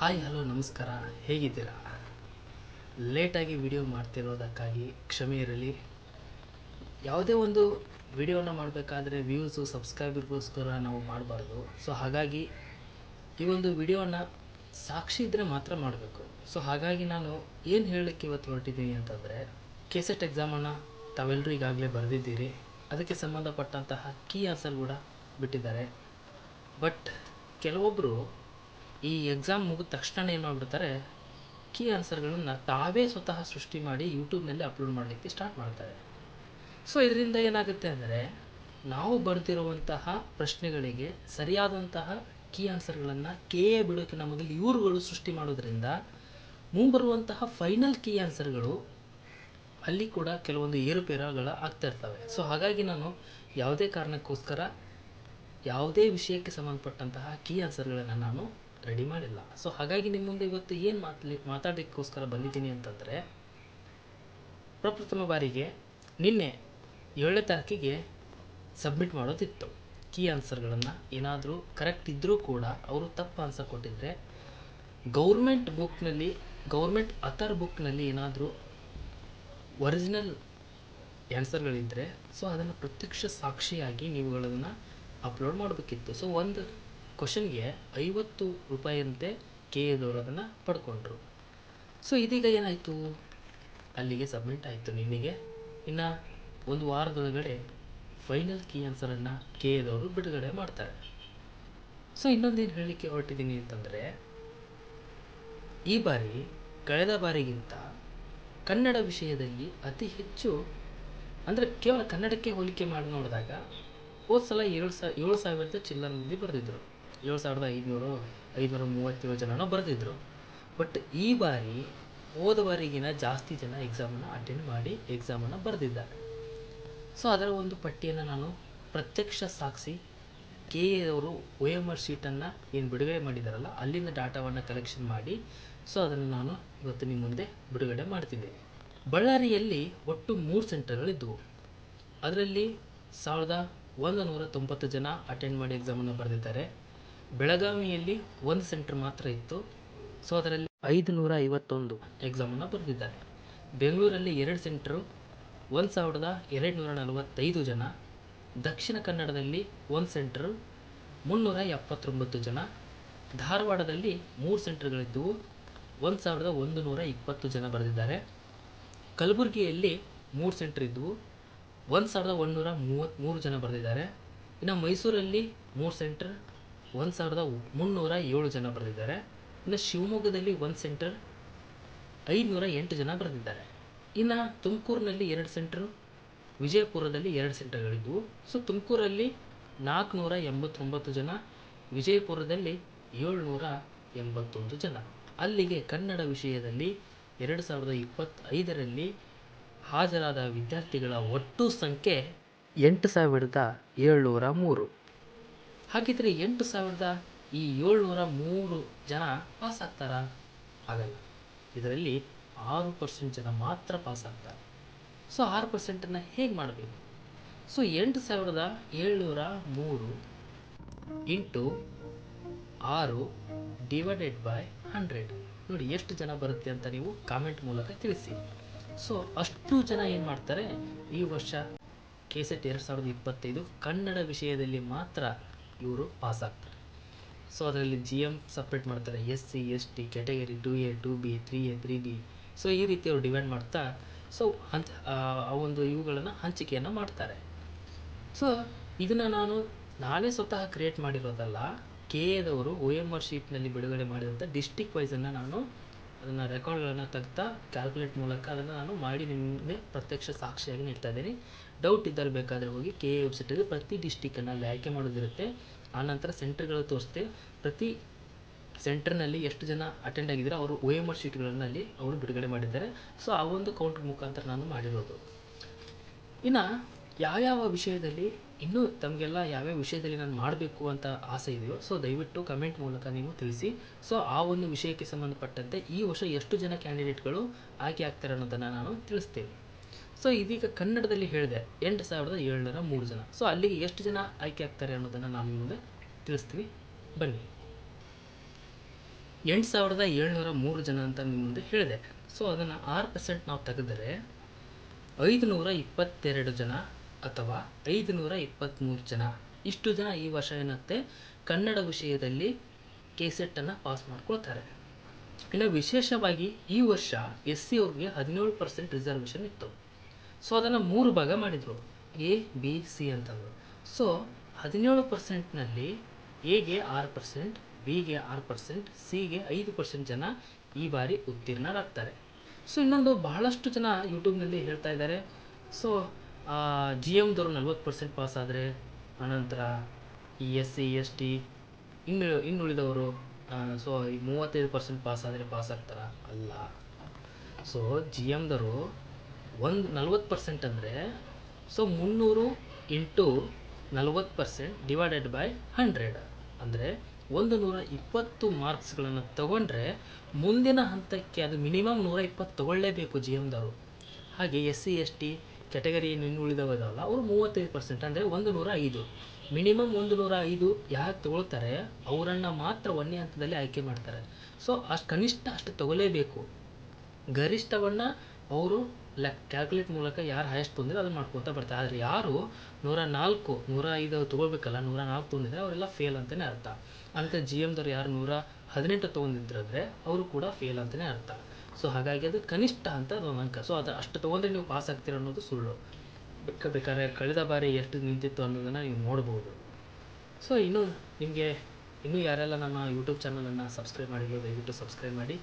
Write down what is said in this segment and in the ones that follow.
Hi, hello, ನಮಸ್ಕಾರ. ಹೇಗಿದ್ದೀರಾ? ಲೇಟಾಗಿ ವಿಡಿಯೋ ಮಾಡ್ತಿರೋದಕ್ಕಾಗಿ ಕ್ಷಮೆ ಇರಲಿ. ಯಾವುದೇ ಒಂದು ವಿಡಿಯೋನ ಮಾಡಬೇಕಾದ್ರೆ ವ್ಯೂಸು, ಸಬ್ಸ್ಕ್ರೈಬರ್ಗೋಸ್ಕರ ನಾವು ಮಾಡಬಾರ್ದು. ಸೊ, ಹಾಗಾಗಿ ಈ ಒಂದು ವಿಡಿಯೋನ ಸಾಕ್ಷಿ ಇದ್ದರೆ ಮಾತ್ರ ಮಾಡಬೇಕು. ಸೊ, ಹಾಗಾಗಿ ನಾನು ಏನು ಹೇಳಲಿಕ್ಕೆ ಇವತ್ತು ಹೊರಟಿದ್ದೀನಿ ಅಂತಂದರೆ ಕೆ ಸೆಟ್ ಎಕ್ಸಾಮನ್ನು ತಾವೆಲ್ಲರೂ ಈಗಾಗಲೇ ಬರೆದಿದ್ದೀರಿ. ಅದಕ್ಕೆ ಸಂಬಂಧಪಟ್ಟಂತಹ ಕೀ ಆನ್ಸರ್ ಕೂಡ ಬಿಟ್ಟಿದ್ದಾರೆ. ಬಟ್ ಕೆಲವೊಬ್ಬರು ಈ ಎಕ್ಸಾಮ್ ಮುಗಿದ ತಕ್ಷಣ ಏನು ಮಾಡಿಬಿಡ್ತಾರೆ? ಕೀ ಆನ್ಸರ್ಗಳನ್ನು ತಾವೇ ಸ್ವತಃ ಸೃಷ್ಟಿ ಮಾಡಿ ಯೂಟ್ಯೂಬ್ನಲ್ಲಿ ಅಪ್ಲೋಡ್ ಮಾಡಲಿಕ್ಕೆ ಸ್ಟಾರ್ಟ್ ಮಾಡ್ತಾರೆ. ಸೊ ಇದರಿಂದ ಏನಾಗುತ್ತೆ ಅಂದರೆ, ನಾವು ಬರೆದಿರುವಂತಹ ಪ್ರಶ್ನೆಗಳಿಗೆ ಸರಿಯಾದಂತಹ ಕೀ ಆನ್ಸರ್ಗಳನ್ನು ಕೆ ಎ ಬಿಡೋಕ್ಕಿಂತ ಮೊದಲು ಇವರುಗಳು ಸೃಷ್ಟಿ ಮಾಡೋದ್ರಿಂದ ಮುಂಬರುವಂತಹ ಫೈನಲ್ ಕೀ ಆನ್ಸರ್ಗಳು ಅಲ್ಲಿ ಕೂಡ ಕೆಲವೊಂದು ಏರುಪೇರುಗಳು ಆಗ್ತಾ ಇರ್ತವೆ. ಸೊ ಹಾಗಾಗಿ ನಾನು ಯಾವುದೇ ಕಾರಣಕ್ಕೋಸ್ಕರ ಯಾವುದೇ ವಿಷಯಕ್ಕೆ ಸಂಬಂಧಪಟ್ಟಂತಹ ಕೀ ಆನ್ಸರ್ಗಳನ್ನು ನಾನು ರೆಡಿ ಮಾಡಿಲ್ಲ. ಸೊ ಹಾಗಾಗಿ ನಿಮ್ಮ ಮುಂದೆ ಇವತ್ತು ಏನು ಮಾತಲಿ, ಮಾತಾಡಲಿಕ್ಕೋಸ್ಕರ ಬಂದಿದ್ದೀನಿ ಅಂತಂದರೆ, ಪ್ರಪ್ರಥಮ ಬಾರಿಗೆ ನಿನ್ನೆ ಏಳನೇ ತಾರೀಕಿಗೆ ಸಬ್ಮಿಟ್ ಮಾಡೋದಿತ್ತು. ಕೀ ಆನ್ಸರ್ಗಳನ್ನು ಏನಾದರೂ ಕರೆಕ್ಟ್ ಇದ್ದರೂ ಕೂಡ ಅವರು ತಪ್ಪು ಆನ್ಸರ್ ಕೊಟ್ಟಿದ್ದರೆ ಗೌರ್ಮೆಂಟ್ ಬುಕ್ನಲ್ಲಿ ಗೌರ್ಮೆಂಟ್ ಅಥರ್ ಬುಕ್ನಲ್ಲಿ ಏನಾದರೂ ಒರಿಜಿನಲ್ ಆನ್ಸರ್ಗಳಿದ್ದರೆ ಸೊ ಅದನ್ನು ಪ್ರತ್ಯಕ್ಷ ಸಾಕ್ಷಿಯಾಗಿ ನೀವುಗಳನ್ನು ಅಪ್ಲೋಡ್ ಮಾಡಬೇಕಿತ್ತು. ಸೊ ಒಂದು ಕ್ವಶನ್ಗೆ ಐವತ್ತು ರೂಪಾಯಿಯಂತೆ ಕೆ ಎದವರು ಅದನ್ನು ಪಡ್ಕೊಂಡ್ರು. ಸೊ ಇದೀಗ ಏನಾಯಿತು? ಅಲ್ಲಿಗೆ ಸಬ್ಮಿಟ್ ಆಯಿತು ನಿನಗೆ. ಇನ್ನು ಒಂದು ವಾರದೊಳಗಡೆ ಫೈನಲ್ ಕೀ ಆನ್ಸರನ್ನು ಕೆ ಎದವರು ಬಿಡುಗಡೆ ಮಾಡ್ತಾರೆ. ಸೊ ಇನ್ನೊಂದೇನು ಹೇಳಲಿಕ್ಕೆ ಹೊರಟಿದ್ದೀನಿ ಅಂತಂದರೆ, ಈ ಬಾರಿ, ಕಳೆದ ಬಾರಿಗಿಂತ ಕನ್ನಡ ವಿಷಯದಲ್ಲಿ ಅತಿ ಹೆಚ್ಚು, ಅಂದರೆ ಕೇವಲ ಕನ್ನಡಕ್ಕೆ ಹೋಲಿಕೆ ಮಾಡಿ ನೋಡಿದಾಗ ಹೋದ ಸಲ ಏಳು ಸಾ, ಏಳು ಸಾವಿರದ ಚಿಲ್ಲರ ಮಂದಿ ಬರೆದಿದ್ರು. ಏಳು ಸಾವಿರದ ಐದುನೂರು, ಐದುನೂರ ಮೂವತ್ತೇಳು ಜನನೋ ಬರೆದಿದ್ರು. ಬಟ್ ಈ ಬಾರಿ ಹೋದ ಬಾರಿಗಿನ ಜಾಸ್ತಿ ಜನ ಎಕ್ಸಾಮನ್ನು ಅಟೆಂಡ್ ಮಾಡಿ ಎಕ್ಸಾಮನ್ನು ಬರೆದಿದ್ದಾರೆ. ಸೊ ಅದರ ಒಂದು ಪಟ್ಟಿಯನ್ನು ನಾನು ಪ್ರತ್ಯಕ್ಷ ಸಾಕ್ಷಿ ಕೆ ಅವರು ಒ ಎಂ ಆರ್ ಶೀಟನ್ನು ಏನು ಬಿಡುಗಡೆ ಮಾಡಿದ್ದಾರಲ್ಲ ಅಲ್ಲಿಂದ ಡಾಟಾವನ್ನು ಕಲೆಕ್ಷನ್ ಮಾಡಿ ಸೊ ಅದನ್ನು ನಾನು ಇವತ್ತು ನಿಮ್ಮ ಮುಂದೆ ಬಿಡುಗಡೆ ಮಾಡ್ತಿದ್ದೆ ಬಳ್ಳಾರಿಯಲ್ಲಿ ಒಟ್ಟು ಮೂರು ಸೆಂಟರ್ಗಳಿದ್ದವು ಅದರಲ್ಲಿ ಸಾವಿರದ ಒಂದು ನೂರ ತೊಂಬತ್ತು ಜನ ಅಟೆಂಡ್ ಮಾಡಿ ಎಕ್ಸಾಮನ್ನು ಬರೆದಿದ್ದಾರೆ. ಬೆಳಗಾವಿಯಲ್ಲಿ ಒಂದು ಸೆಂಟರ್ ಮಾತ್ರ ಇತ್ತು. ಸೊ ಅದರಲ್ಲಿ ಐದು ನೂರ ಐವತ್ತೊಂದು ಎಕ್ಸಾಮನ್ನು ಬರೆದಿದ್ದಾರೆ. ಬೆಂಗಳೂರಲ್ಲಿ ಎರಡು ಸೆಂಟ್ರು, ಒಂದು ಸಾವಿರದ ಎರಡು ನೂರ ನಲವತ್ತೈದು ಜನ. ದಕ್ಷಿಣ ಕನ್ನಡದಲ್ಲಿ ಒಂದು ಸೆಂಟ್ರು ಮುನ್ನೂರ ಎಪ್ಪತ್ತೊಂಬತ್ತು ಜನ. ಧಾರವಾಡದಲ್ಲಿ ಮೂರು ಸೆಂಟರ್ಗಳಿದ್ದವು. ಒಂದು ಸಾವಿರದ ಒಂದು ನೂರ ಇಪ್ಪತ್ತು ಜನ ಬರೆದಿದ್ದಾರೆ. ಕಲಬುರಗಿಯಲ್ಲಿ ಮೂರು ಸೆಂಟರ್ ಇದ್ದವು. ಒಂದು ಸಾವಿರದ ಒಂದುನೂರ ಮೂವತ್ತ್ಮೂರು ಜನ ಬರೆದಿದ್ದಾರೆ. ಇನ್ನು ಮೈಸೂರಲ್ಲಿ ಮೂರು ಸೆಂಟರ್ ಒಂದು ಸಾವಿರದ ಮುನ್ನೂರ ಏಳು ಜನ ಬರೆದಿದ್ದಾರೆ. ಇನ್ನು ಶಿವಮೊಗ್ಗದಲ್ಲಿ ಒಂದು ಸೆಂಟರ್, ಐದುನೂರ ಎಂಟು ಜನ ಬರೆದಿದ್ದಾರೆ. ಇನ್ನು ತುಮಕೂರಿನಲ್ಲಿ ಎರಡು ಸೆಂಟ್ರು, ವಿಜಯಪುರದಲ್ಲಿ ಎರಡು ಸೆಂಟರ್ಗಳಿದ್ದವು ಸೊ ತುಮಕೂರಲ್ಲಿ ನಾಲ್ಕುನೂರ ಎಂಬತ್ತೊಂಬತ್ತು ಜನ, ವಿಜಯಪುರದಲ್ಲಿ ಏಳ್ನೂರ ಎಂಬತ್ತೊಂದು ಜನ. ಅಲ್ಲಿಗೆ ಕನ್ನಡ ವಿಷಯದಲ್ಲಿ ಎರಡು ಸಾವಿರದ ಇಪ್ಪತ್ತೈದರಲ್ಲಿ ಹಾಜರಾದ ವಿದ್ಯಾರ್ಥಿಗಳ ಒಟ್ಟು ಸಂಖ್ಯೆ ಎಂಟು ಸಾವಿರದ ಏಳ್ನೂರ ಮೂರು. ಹಾಗಿದ್ರೆ ಎಂಟು ಸಾವಿರದ ಈ ಏಳ್ನೂರ ಮೂರು ಜನ ಪಾಸ್ ಆಗ್ತಾರ ಆಗಲ್ಲ ಇದರಲ್ಲಿ ಆರು ಪರ್ಸೆಂಟ್ ಜನ ಮಾತ್ರ ಪಾಸ್ ಆಗ್ತಾರೆ ಸೊ ಆರು ಪರ್ಸೆಂಟನ್ನು ಹೇಗೆ ಮಾಡಬೇಕು? ಸೊ ಎಂಟು ಸಾವಿರದ ಏಳ್ನೂರ ಮೂರು ಇಂಟು ಆರು ಡಿವೈಡೆಡ್ ಬೈ ಹಂಡ್ರೆಡ್. ನೋಡಿ, ಎಷ್ಟು ಜನ ಬರುತ್ತೆ ಅಂತ ನೀವು ಕಾಮೆಂಟ್ ಮೂಲಕ ತಿಳಿಸಿ. ಸೊ ಅಷ್ಟು ಜನ ಏನು ಮಾಡ್ತಾರೆ? ಈ ವರ್ಷ ಕೆ ಸೆಟ್ ಎರಡು ಸಾವಿರದ ಇಪ್ಪತ್ತೈದು ಕನ್ನಡ ವಿಷಯದಲ್ಲಿ ಮಾತ್ರ ಇವರು ಪಾಸ್ ಆಗ್ತಾರೆ. ಸೊ ಅದರಲ್ಲಿ ಜಿ ಎಂ ಸಪ್ರೇಟ್ ಮಾಡ್ತಾರೆ. S C S T category two A two B three A three B so ಈ ರೀತಿ ಅವರು ಡಿವೈಡ್ ಮಾಡ್ತಾ ಸೊ ಹಂಚ ಆ ಒಂದು ಇವುಗಳನ್ನು ಹಂಚಿಕೆಯನ್ನು ಮಾಡ್ತಾರೆ. ಸೊ ಇದನ್ನು ನಾನು ನಾನೇ ಸ್ವತಃ ಕ್ರಿಯೇಟ್ ಮಾಡಿರೋದಲ್ಲ, ಕೆ ಎದವರು ಒ ಎಂ ಆರ್ ಶೀಟ್ನಲ್ಲಿ ಬಿಡುಗಡೆ ಮಾಡಿದಂಥ ಡಿಸ್ಟಿಕ್ ವೈಸನ್ನು ನಾನು ಅದನ್ನು ರೆಕಾರ್ಡ್ಗಳನ್ನು ತೆಗ್ತಾ ಕ್ಯಾಲ್ಕುಲೇಟ್ ಮೂಲಕ ಅದನ್ನು ನಾನು ಮಾಡಿ ನಿಮಗೆ ಪ್ರತ್ಯಕ್ಷ ಸಾಕ್ಷಿಯಾಗಿ ನೀಡ್ತಾ ಇದ್ದೀನಿ. ಡೌಟ್ ಇದ್ದಲ್ಲಿ ಬೇಕಾದರೆ ಹೋಗಿ ಕೆ ಎ ವೆಬ್ಸೈಟಲ್ಲಿ ಪ್ರತಿ ಡಿಸ್ಟಿಕ್ಕನ್ನು ಅಲ್ಲಿ ಆಯ್ಕೆ ಮಾಡೋದಿರುತ್ತೆ. ಆನಂತರ ಸೆಂಟ್ರ್ಗಳು ತೋರಿಸ್ತೆ. ಪ್ರತಿ ಸೆಂಟ್ರ್ನಲ್ಲಿ ಎಷ್ಟು ಜನ ಅಟೆಂಡ್ ಆಗಿದ್ದಾರೆ ಅವರು ಒ ಎಂ ಆರ್ ಶೀಟ್ಗಳನ್ನು ಅಲ್ಲಿ ಅವರು ಬಿಡುಗಡೆ ಮಾಡಿದ್ದಾರೆ. ಸೊ ಆ ಒಂದು ಕೌಂಟ್ರ್ ಮುಖಾಂತರ ನಾನು ಮಾಡಿರೋದು. ಇನ್ನು ಯಾವ್ಯಾವ ವಿಷಯದಲ್ಲಿ ಇನ್ನೂ ತಮಗೆಲ್ಲ ಯಾವ್ಯಾವ ವಿಷಯದಲ್ಲಿ ನಾನು ಮಾಡಬೇಕು ಅಂತ ಆಸೆ ಇದೆಯೋ ಸೊ ದಯವಿಟ್ಟು ಕಮೆಂಟ್ ಮೂಲಕ ನೀವು ತಿಳಿಸಿ. ಸೊ ಆ ಒಂದು ವಿಷಯಕ್ಕೆ ಸಂಬಂಧಪಟ್ಟಂತೆ ಈ ವರ್ಷ ಎಷ್ಟು ಜನ ಕ್ಯಾಂಡಿಡೇಟ್ಗಳು ಆಯ್ಕೆ ಆಗ್ತಾರೆ ಅನ್ನೋದನ್ನು ನಾನು ತಿಳಿಸ್ತೇನೆ. ಸೊ ಇದೀಗ ಕನ್ನಡದಲ್ಲಿ ಹೇಳಿದೆ, ಎಂಟು ಸಾವಿರದ ಏಳ್ನೂರ ಮೂರು ಜನ. ಸೊ ಅಲ್ಲಿಗೆ ಎಷ್ಟು ಜನ ಆಯ್ಕೆ ಆಗ್ತಾರೆ ಅನ್ನೋದನ್ನು ನಾವು ಮುಂದೆ ತಿಳಿಸ್ತೀವಿ. ಬನ್ನಿ. ಎಂಟು ಸಾವಿರದ ಏಳ್ನೂರ ಮೂರು ಜನ ಅಂತ ನಿಮ್ಮ ಮುಂದೆ ಹೇಳಿದೆ. ಸೊ ಅದನ್ನು ಆರು ಪರ್ಸೆಂಟ್ ನಾವು ತೆಗೆದರೆ ಐದುನೂರ ಇಪ್ಪತ್ತೆರಡು ಜನ ಅಥವಾ ಐದುನೂರ ಇಪ್ಪತ್ತ್ಮೂರು ಜನ. ಇಷ್ಟು ಜನ ಈ ವರ್ಷ ಏನತ್ತೆ ಕನ್ನಡ ವಿಷಯದಲ್ಲಿ ಕೆ ಸೆಟ್ಟನ್ನು ಪಾಸ್ ಮಾಡ್ಕೊಳ್ತಾರೆ. ಇನ್ನು ವಿಶೇಷವಾಗಿ ಈ ವರ್ಷ ಎಸ್ ಸಿ ಅವ್ರಿಗೆ ಹದಿನೇಳು ಪರ್ಸೆಂಟ್ ರಿಸರ್ವೇಷನ್ ಇತ್ತು. ಸೊ ಅದನ್ನು ಮೂರು ಭಾಗ ಮಾಡಿದರು. ಎ ಬಿ ಸಿ ಅಂತಂದರು. ಸೊ ಹದಿನೇಳು ಪರ್ಸೆಂಟ್ನಲ್ಲಿ ಎಗೆ ಆರು ಪರ್ಸೆಂಟ್ ಬಿಗೆ ಆರು ಪರ್ಸೆಂಟ್ ಸಿಗೆ ಐದು ಪರ್ಸೆಂಟ್ ಜನ ಈ ಬಾರಿ ಉತ್ತೀರ್ಣರಾಗ್ತಾರೆ. ಸೊ ಇನ್ನೊಂದು ಬಹಳಷ್ಟು ಜನ ಯೂಟ್ಯೂಬ್ನಲ್ಲಿ ಹೇಳ್ತಾ ಇದ್ದಾರೆ ಸೊ ಜಿ ಎಮ್ದವರು ನಲ್ವತ್ತು ಪರ್ಸೆಂಟ್ ಪಾಸ್ ಆದರೆ, ಅನಂತರ ಈ ಎಸ್ ಸಿ ಎಸ್ ಟಿ ಇನ್ನು ಇನ್ನುಳಿದವರು ಸೊ ಈ ಮೂವತ್ತೈದು ಪರ್ಸೆಂಟ್ ಪಾಸ್ ಆದರೆ ಪಾಸ್ ಆಗ್ತಾರ? ಅಲ್ಲ. ಸೊ ಜಿ ಎಮ್ದವರು ಒಂದು ನಲ್ವತ್ತು ಪರ್ಸೆಂಟ್ ಅಂದರೆ ಸೊ ಮುನ್ನೂರು ಇಂಟು ನಲ್ವತ್ತು ಪರ್ಸೆಂಟ್ ಡಿವೈಡೆಡ್ ಬೈ ಹಂಡ್ರೆಡ್ ಅಂದರೆ ಒಂದು ನೂರ ಇಪ್ಪತ್ತು ಮಾರ್ಕ್ಸ್ಗಳನ್ನು ತಗೊಂಡ್ರೆ ಮುಂದಿನ ಹಂತಕ್ಕೆ ಅದು ಮಿನಿಮಮ್ ನೂರ ಇಪ್ಪತ್ತು ತಗೊಳ್ಳೇಬೇಕು ಜಿ ಎಮ್ದವರು ಹಾಗೆ S C, S T category ಉಳಿದವರಲ್ಲ ಅವರು ಮೂವತ್ತೈದು ಪರ್ಸೆಂಟ್ ಅಂದರೆ ಒಂದು ನೂರ ಐದು ಮಿನಿಮಮ್ ಒಂದು ನೂರ ಐದು ಯಾರು ತಗೊಳ್ತಾರೆ, ಅವರನ್ನು ಮಾತ್ರ ಒಂದನೇ ಹಂತದಲ್ಲಿ ಆಯ್ಕೆ ಮಾಡ್ತಾರೆ. ಸೊ ಅಷ್ಟು ಕನಿಷ್ಠ ಅಷ್ಟು ತಗೊಳ್ಳೇಬೇಕು. ಗರಿಷ್ಠವನ್ನು ಅವರು ಲೆಕ್ ಕ್ಯಾಲ್ಕುಲೇಟ್ ಮೂಲಕ ಯಾರು ಹೈಯೆಸ್ಟ್ ತೊಂದರೆ ಅದನ್ನು ಮಾಡ್ಕೊತಾ ಬರ್ತಾರೆ. ಆದರೆ ಯಾರು ನೂರ ನಾಲ್ಕು, ನೂರ ಐದು ತೊಗೋಬೇಕಲ್ಲ ನೂರ ನಾಲ್ಕು ತೊಗೊಂಡಿದ್ರೆ ಅವರೆಲ್ಲ ಫೇಲ್ ಅಂತಲೇ ಅರ್ಥ. ಅಂತ ಜಿ ಎಮ್ದವ್ರು ಯಾರು ನೂರ ಹದಿನೆಂಟು ತೊಗೊಂಡಿದ್ರೆ ಅವರು ಕೂಡ ಫೇಲ್ ಅಂತಲೇ ಅರ್ಥ. ಸೊ ಹಾಗಾಗಿ ಅದು ಕನಿಷ್ಠ ಅಂತ ಅದೊಂದು ಅಂಕ ಸೊ ಅದು ಅಷ್ಟು ತೊಗೊಂಡ್ರೆ ನೀವು ಪಾಸ್ ಆಗ್ತೀರ ಅನ್ನೋದು ಸುಳ್ಳು. ಬೇಕಾ, ಬೇಕಾದ್ರೆ ಕಳೆದ ಬಾರಿ ಎಷ್ಟು ನಿಂತಿತ್ತು ಅನ್ನೋದನ್ನು ನೀವು ನೋಡ್ಬೋದು. ಸೊ ಇನ್ನೂ ನಿಮಗೆ ಇನ್ನೂ ಯಾರೆಲ್ಲ ನನ್ನ ಯೂಟ್ಯೂಬ್ ಚಾನಲನ್ನು ಸಬ್ಸ್ಕ್ರೈಬ್ ಮಾಡಿಲ್ಲ ದಯವಿಟ್ಟು ಸಬ್ಸ್ಕ್ರೈಬ್ ಮಾಡಿ.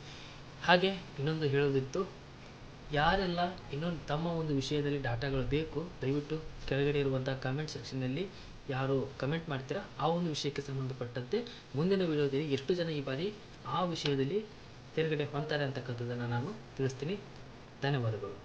ಹಾಗೆ ಇನ್ನೊಂದು ಹೇಳೋದಿತ್ತು ಯಾರೆಲ್ಲ ಇನ್ನೊಂದು ತಮ್ಮ ಒಂದು ವಿಷಯದಲ್ಲಿ ಡಾಟಾಗಳು ಬೇಕು, ದಯವಿಟ್ಟು ಕೆಳಗಡೆ ಇರುವಂಥ ಕಮೆಂಟ್ ಸೆಕ್ಷನ್ನಲ್ಲಿ ಯಾರು ಕಮೆಂಟ್ ಮಾಡ್ತೀರಾ, ಆ ಒಂದು ವಿಷಯಕ್ಕೆ ಸಂಬಂಧಪಟ್ಟಂತೆ ಮುಂದಿನ ವಿಡಿಯೋದಲ್ಲಿ ಎಷ್ಟು ಜನ ಈ ಬಾರಿ ಆ ವಿಷಯದಲ್ಲಿ ತೆರೆಗಡೆ ಹೊಂತಾರೆ ಅಂತಕ್ಕಂಥದ್ದನ್ನು ನಾನು ತಿಳಿಸ್ತೀನಿ. ಧನ್ಯವಾದಗಳು.